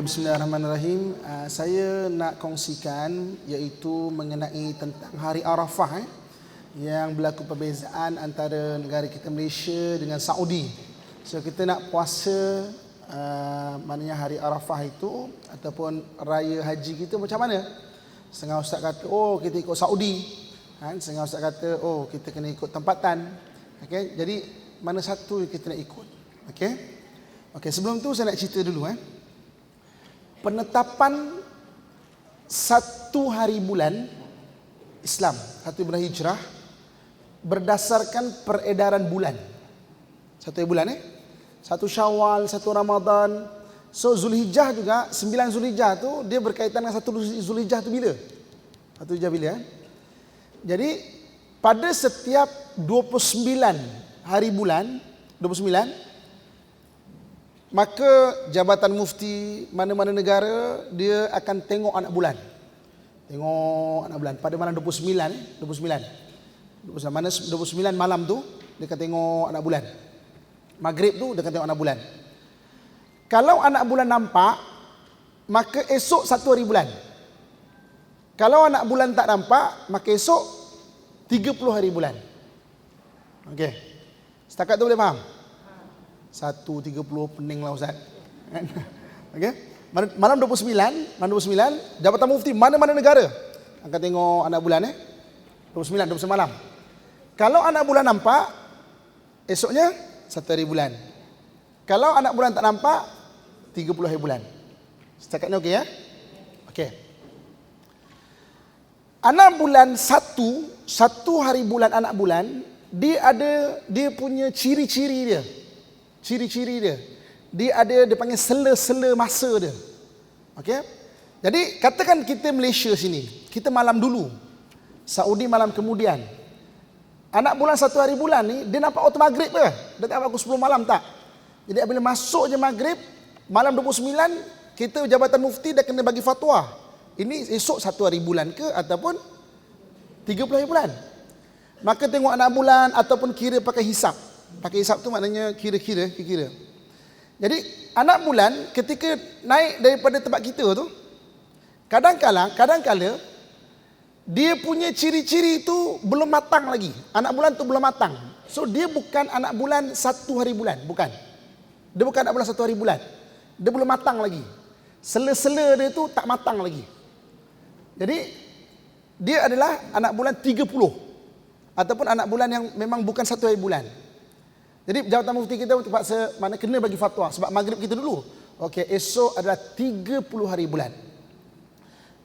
Okay, Bismillahirrahmanirrahim. Uh, saya nak kongsikan iaitu mengenai tentang Hari Arafah eh, yang berlaku perbezaan antara negara kita Malaysia dengan Saudi. So kita nak puasa uh, maknanya Hari Arafah itu ataupun Raya Haji kita macam mana? Setengah ustaz kata, oh kita ikut Saudi. Kan? Setengah ustaz kata, oh kita kena ikut tempatan. Okay? Jadi mana satu yang kita nak ikut? Okay? Okay, sebelum tu saya nak cerita dulu eh penetapan satu hari bulan Islam, satu bulan hijrah berdasarkan peredaran bulan. Satu bulan eh? Satu Syawal, satu Ramadan. So Zulhijjah juga, sembilan Zulhijjah tu dia berkaitan dengan satu Zulhijjah tu bila? Satu Zulhijjah bila eh? Jadi pada setiap 29 hari bulan, 29 maka jabatan mufti mana-mana negara dia akan tengok anak bulan. Tengok anak bulan pada malam 29, 29. 29 mana 29 malam tu dia akan tengok anak bulan. Maghrib tu dia akan tengok anak bulan. Kalau anak bulan nampak, maka esok satu hari bulan. Kalau anak bulan tak nampak, maka esok 30 hari bulan. Okey. Setakat tu boleh faham? 1.30 pening lah Ustaz. Okey. Malam 29, malam 29, Jabatan Mufti mana-mana negara akan tengok anak bulan eh. 29, 29 malam. Kalau anak bulan nampak, esoknya satu hari bulan. Kalau anak bulan tak nampak, 30 hari bulan. Setakat ni okey ya? Okey. Anak bulan satu, satu hari bulan anak bulan, dia ada dia punya ciri-ciri dia ciri-ciri dia. Dia ada dia panggil sela-sela masa dia. Okey? Jadi katakan kita Malaysia sini, kita malam dulu. Saudi malam kemudian. Anak bulan satu hari bulan ni dia nampak waktu maghrib ke? Dia tak nampak pukul 10 malam tak? Jadi bila masuk je maghrib, malam 29 kita Jabatan Mufti dah kena bagi fatwa. Ini esok satu hari bulan ke ataupun 30 hari bulan. Maka tengok anak bulan ataupun kira pakai hisap. Pakai hisap tu maknanya kira-kira, kira-kira. Jadi anak bulan ketika naik daripada tempat kita tu kadang-kala kadang-kala dia punya ciri-ciri itu belum matang lagi. Anak bulan tu belum matang. So dia bukan anak bulan satu hari bulan, bukan. Dia bukan anak bulan satu hari bulan. Dia belum matang lagi. Sela-sela dia tu tak matang lagi. Jadi dia adalah anak bulan 30 ataupun anak bulan yang memang bukan satu hari bulan. Jadi jawatan mufti kita terpaksa mana kena bagi fatwa sebab maghrib kita dulu. Okey, esok adalah 30 hari bulan.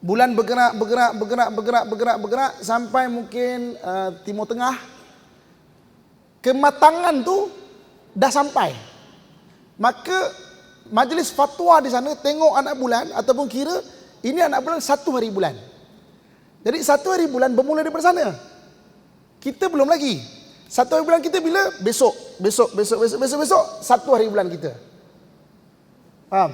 Bulan bergerak, bergerak, bergerak, bergerak, bergerak, bergerak sampai mungkin uh, timur tengah. Kematangan tu dah sampai. Maka majlis fatwa di sana tengok anak bulan ataupun kira ini anak bulan satu hari bulan. Jadi satu hari bulan bermula daripada sana. Kita belum lagi. Satu hari bulan kita bila? Besok. Besok, besok, besok, besok, besok. Satu hari bulan kita. Faham?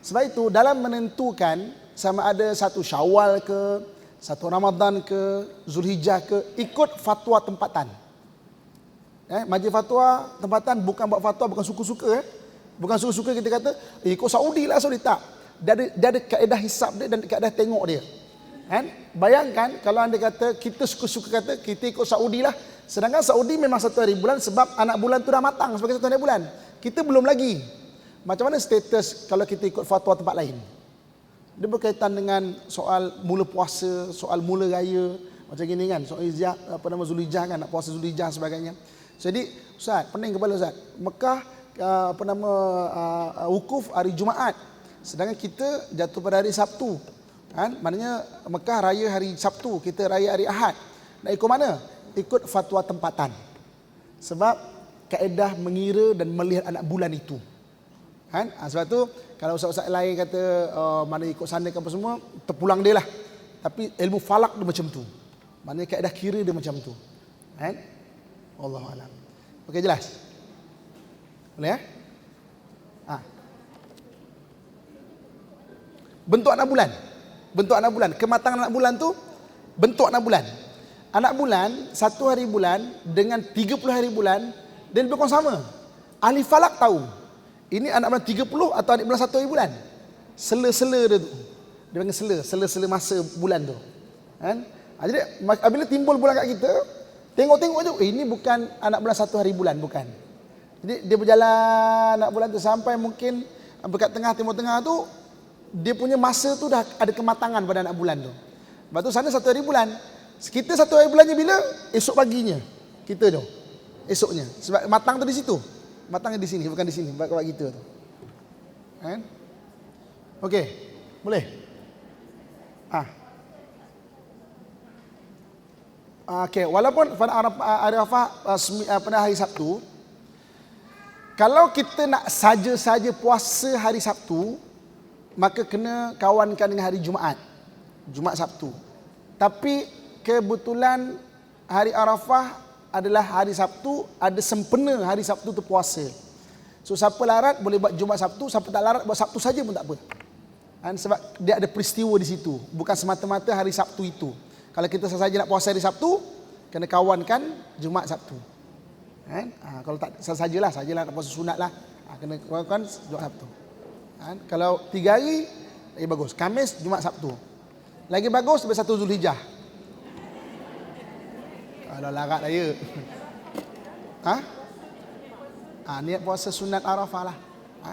Sebab itu dalam menentukan sama ada satu syawal ke, satu Ramadan ke, Zulhijjah ke, ikut fatwa tempatan. Eh, majlis fatwa tempatan bukan buat fatwa, bukan suka-suka. Eh. Bukan suka-suka kita kata, eh, ikut Saudi lah, Saudi tak. Dia ada, dia ada kaedah hisap dia dan kaedah tengok dia. Kan? Bayangkan kalau anda kata, kita suka-suka kata, kita ikut Saudi lah, Sedangkan Saudi memang satu hari bulan sebab anak bulan tu dah matang sebagai satu hari bulan. Kita belum lagi. Macam mana status kalau kita ikut fatwa tempat lain? Dia berkaitan dengan soal mula puasa, soal mula raya, macam gini kan, soal izah, apa nama Zulijah kan, nak puasa Zulijah sebagainya. Jadi, Ustaz, pening kepala Ustaz. Mekah, uh, apa nama, uh, wukuf hari Jumaat. Sedangkan kita jatuh pada hari Sabtu. Kan? Maknanya Mekah raya hari Sabtu, kita raya hari Ahad. Nak ikut mana? Ikut fatwa tempatan. Sebab kaedah mengira dan melihat anak bulan itu. Kan? Ha, sebab tu kalau ustaz-ustaz lain kata uh, mana ikut sana apa semua, terpulang dia lah. Tapi ilmu falak dia macam tu. Maknanya kaedah kira dia macam tu. Kan? Allah alam. Okey jelas? Boleh ya? Ha. Bentuk anak bulan. Bentuk anak bulan. Kematangan anak bulan tu bentuk anak bulan anak bulan, satu hari bulan dengan 30 hari bulan, dan lebih kurang sama. Ahli falak tahu. Ini anak bulan 30 atau anak bulan satu hari bulan. sela-sela dia tu. Dia panggil sela, sela-sela masa bulan tu. Kan? Ha, jadi bila timbul bulan kat kita, tengok-tengok je, eh, ini bukan anak bulan satu hari bulan, bukan. Jadi dia berjalan anak bulan tu sampai mungkin dekat tengah timur tengah tu dia punya masa tu dah ada kematangan pada anak bulan tu. Lepas tu sana satu hari bulan. Kita satu hari bulannya bila? Esok paginya. Kita tu. Esoknya. Sebab matang tu di situ. Matangnya di sini, bukan di sini. Buat kita tu. Kan? Okey. Boleh? Ah. Ah, Okey, walaupun pada Arafah, Arafah ah, ah, pada hari Sabtu, kalau kita nak saja-saja puasa hari Sabtu, maka kena kawankan dengan hari Jumaat. Jumaat Sabtu. Tapi kebetulan hari Arafah adalah hari Sabtu, ada sempena hari Sabtu tu puasa. So siapa larat boleh buat Jumaat Sabtu, siapa tak larat buat Sabtu saja pun tak apa. Kan? Sebab dia ada peristiwa di situ, bukan semata-mata hari Sabtu itu. Kalau kita saja nak puasa hari Sabtu, kena kawankan Jumaat Sabtu. Kan? Ha, kalau tak sajalah, sajalah nak puasa sunat lah. Ha, kena kawankan Jumaat Sabtu. Kan? Kalau tiga hari, lagi bagus. Kamis, Jumaat, Sabtu. Lagi bagus sampai satu Zulhijjah. Kalau larat raya. Ha? Ha, niat puasa sunat Arafah lah. Ha?